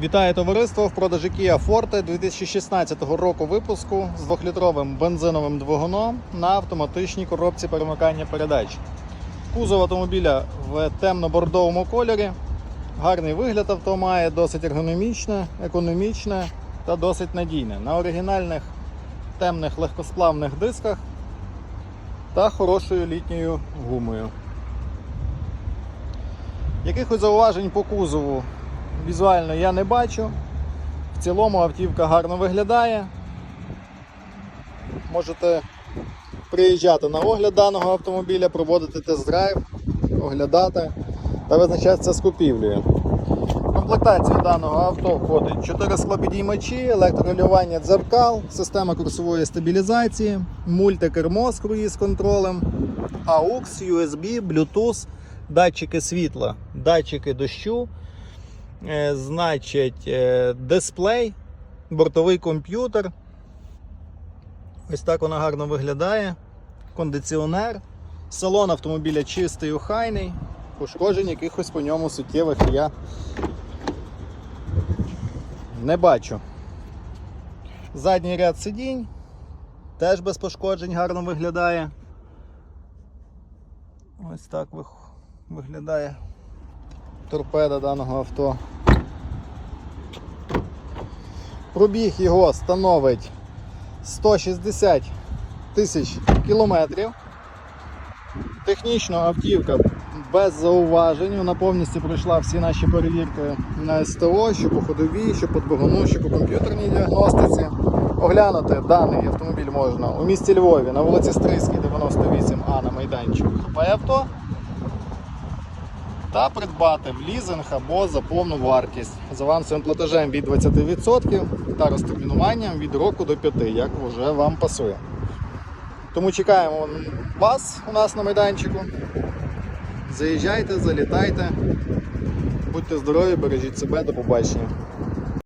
Вітаю товариство в продажі Kia Forte 2016 року випуску з 2-літровим бензиновим двигуном на автоматичній коробці перемикання передач. Кузов автомобіля в темно-бордовому кольорі. Гарний вигляд авто має, досить ергономічне, економічне та досить надійне. На оригінальних темних легкосплавних дисках та хорошою літньою гумою. Якихось зауважень по кузову візуально я не бачу. В цілому автівка гарно виглядає. Можете приїжджати на огляд даного автомобіля, проводити тест-драйв, оглядати та визначатися з купівлею. В комплектацію даного авто входить 4 склопідіймачі, електрорегулювання дзеркал, система курсової стабілізації, мультикермо з круїз-контролем, AUX, USB, Bluetooth, датчики світла, датчики дощу, значить, е, дисплей, бортовий комп'ютер. Ось так вона гарно виглядає. Кондиціонер. Салон автомобіля чистий, охайний. Пошкоджень якихось по ньому суттєвих я не бачу. Задній ряд сидінь теж без пошкоджень гарно виглядає. Ось так виглядає торпеда даного авто. Пробіг його становить 160 тисяч кілометрів. Технічно автівка без зауважень. Вона повністю пройшла всі наші перевірки на СТО, що по ходовій, що по двигуну, що по комп'ютерній діагностиці. Оглянути даний автомобіль можна у місті Львові на вулиці Стрийській, 98А на майданчику ХП авто. Та придбати в лізинг або за повну вартість з авансовим платежем від 20% та розтермінуванням від року до 5, як вже вам пасує. Тому чекаємо вас у нас на майданчику. Заїжджайте, залітайте. Будьте здорові, бережіть себе, до побачення.